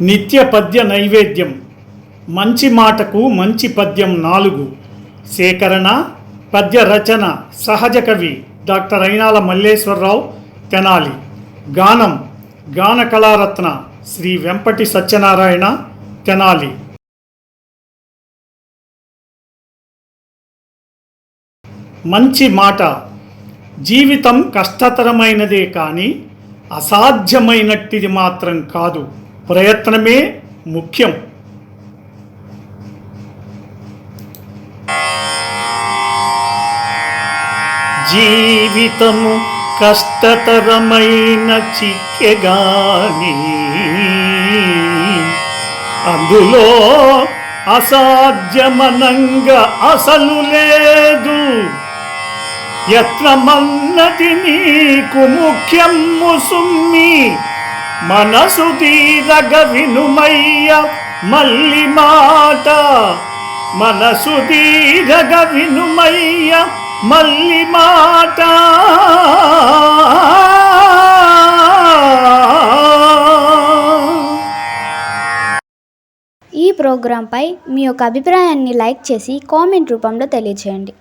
నిత్య పద్య నైవేద్యం. మంచి మాటకు మంచి పద్యం నాలుగు. సేకరణ పద్య రచన సహజ కవి డాక్టర్ అయినాల మల్లేశ్వరరావు తెనాలి. గానం గాన కళారత్న శ్రీ వెంపటి సత్యనారాయణ తెనాలి. మంచి మాట. జీవితం కష్టతరమైనదే కానీ అసాధ్యమైనట్టిది మాత్రం కాదు. ప్రయత్నమే ముఖ్యం. జీవితము కష్టతరమైన చిక్కెగాని అందులో అసాధ్యమనంగా అసలు లేదు. యత్నమన్నది నీకు ముఖ్యము సుమ్మి. మనసు తీరగ వినుమయ్య మల్లి మాట. మనసు తీరగ వినుమయ్య మల్లి మాట. ఈ ప్రోగ్రాంపై మీ యొక్క అభిప్రాయాన్ని లైక్ చేసి కామెంట్ రూపంలో తెలియచేయండి.